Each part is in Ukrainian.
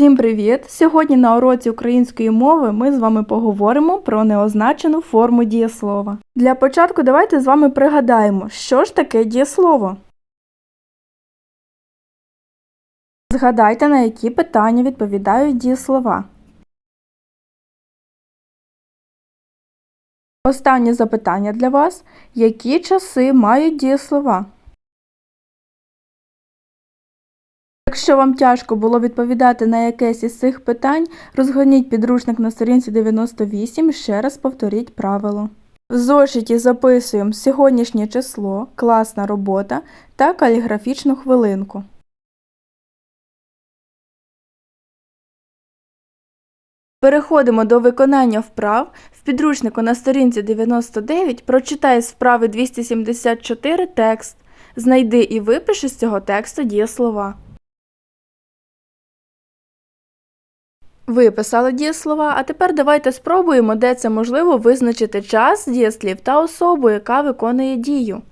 Всім привіт! Сьогодні на уроці української мови ми з вами поговоримо про неозначену форму дієслова. Для початку давайте з вами пригадаємо, що ж таке дієслово. Згадайте, на які питання відповідають дієслова. Останнє запитання для вас. Які часи мають дієслова? Якщо вам тяжко було відповідати на якесь із цих питань, розгорніть підручник на сторінці 98 і ще раз повторіть правило. В зошиті записуємо сьогоднішнє число, класна робота та каліграфічну хвилинку. Переходимо до виконання вправ. В підручнику на сторінці 99 прочитай з вправи 274 текст. Знайди і випиши з цього тексту дієслова. Виписали дієслова, а тепер давайте спробуємо, де це можливо визначити час дієслів та особу, яка виконує дію.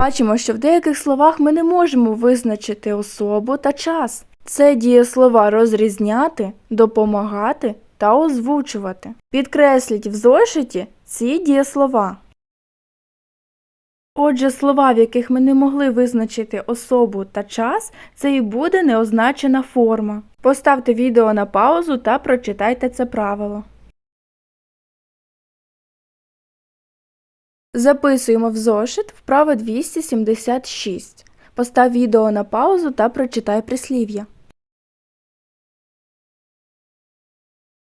Бачимо, що в деяких словах ми не можемо визначити особу та час. Це дієслова розрізняти, допомагати та озвучувати. Підкресліть в зошиті ці дієслова. Отже, слова, в яких ми не могли визначити особу та час, це і буде неозначена форма. Поставте відео на паузу та прочитайте це правило. Записуємо в зошит вправо 276. Постав відео на паузу та прочитай прислів'я.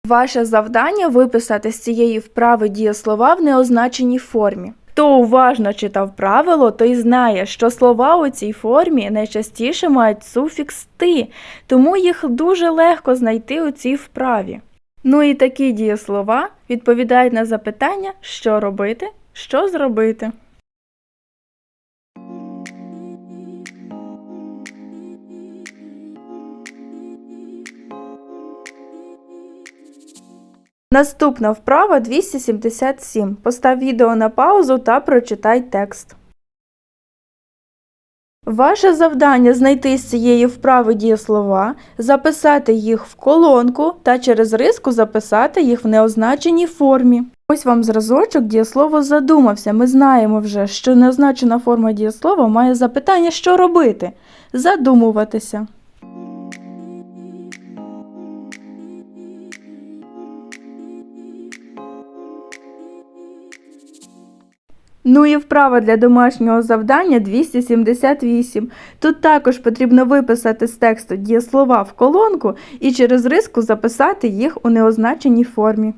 Ваше завдання виписати з цієї вправи дієслова в неозначеній формі. Хто уважно читав правило, той знає, що слова у цій формі найчастіше мають суфікс ти, тому їх дуже легко знайти у цій вправі. Ну і такі дієслова відповідають на запитання, що робити, що зробити. Наступна вправа 277. Постав відео на паузу та прочитай текст. Ваше завдання знайти з цієї вправи дієслова, записати їх в колонку та через риску записати їх в неозначеній формі. Ось вам зразочок дієслово задумався. Ми знаємо вже, що неозначена форма дієслова має запитання, що робити. Задумуватися. Ну і вправа для домашнього завдання 278. Тут також потрібно виписати з тексту дієслова в колонку і через риску записати їх у неозначеній формі.